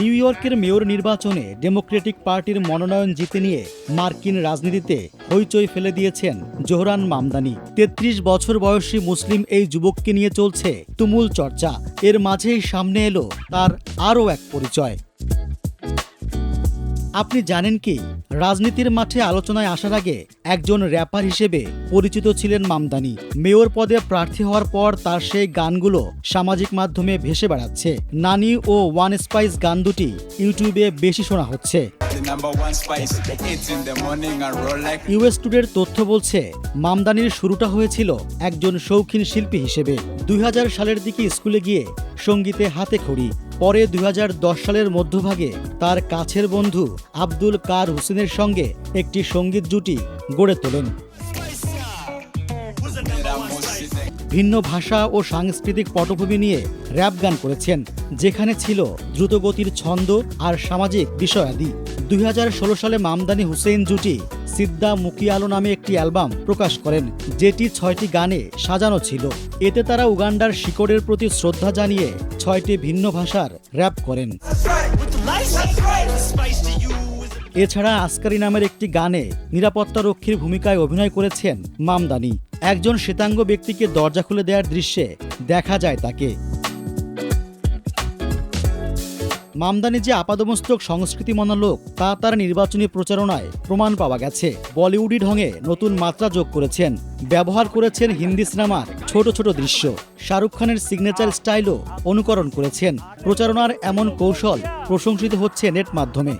New ইয়র্কের mayor নির্বাচনে Democratic পার্টির মনোনয়ন জিতে নিয়ে মার্কিন রাজনীতিতে হইচই ফেলে দিয়েছেন জোহরান মামদানি। তেত্রিশ বছর বয়সী মুসলিম এই যুবককে নিয়ে চলছে তুমুল চর্চা। এর মাঝেই সামনে এলো তার আরও এক পরিচয়। আপনি জানেন কি? রাজনীতির মাঠে আলোচনায় আসার আগে একজন র্যাপার হিসেবে পরিচিত ছিলেন মামদানি। মেয়র পদে প্রার্থী হওয়ার পর তার সেই গানগুলো সামাজিক মাধ্যমে ভেসে বেড়াচ্ছে। নানি ও ওয়ান স্পাইস গান দুটি ইউটিউবে বেশি শোনা হচ্ছে। ইউএস টুডের তথ্য বলছে মামদানির শুরুটা হয়েছিল একজন শৌখিন শিল্পী হিসেবে। দুই হাজার সালের দিকে স্কুলে গিয়ে সঙ্গীতে হাতে খড়ি। পরে দুই হাজার দশ সালের মধ্যভাগে তার কাছের বন্ধু আব্দুল কার হুসেনের সঙ্গে একটি সংগীত জুটি গড়ে তোলেন। ভিন্ন ভাষা ও সাংস্কৃতিক পটভূমি নিয়ে র্যাপ গান করেছেন, যেখানে ছিল দ্রুতগতির ছন্দ আর সামাজিক বিষয়াদি। দুই হাজার ষোলো সালে মামদানি হুসেন জুটি সিদ্দা মুকিয়ালো নামে একটি অ্যালবাম প্রকাশ করেন, যেটি ছয়টি গানে সাজানো ছিল। এতে তারা উগান্ডার শিকড়ের প্রতি শ্রদ্ধা জানিয়ে ছয়টি ভিন্ন ভাষার র্যাপ করেন। এছাড়া আসকারি নামের একটি গানে নিরাপত্তা রক্ষীর ভূমিকায় অভিনয় করেছেন মামদানি। একজন শ্বেতাঙ্গ ব্যক্তিকে দরজা খুলে দেওয়ার দৃশ্যে দেখা যায় তাকে। মামদানি যে আপাদমস্তক সংস্কৃতি মনা লোক তা তার নির্বাচনী প্রচারণায় প্রমাণ পাওয়া গেছে। বলিউডি ঢঙে নতুন মাত্রা যোগ করেছেন। ব্যবহার করেছেন হিন্দি সিনেমার ছোট ছোট দৃশ্য। শাহরুখ খানের সিগনেচার স্টাইলও অনুকরণ করেছেন। প্রচারণার এমন কৌশল প্রশংসিত হচ্ছে নেট মাধ্যমে।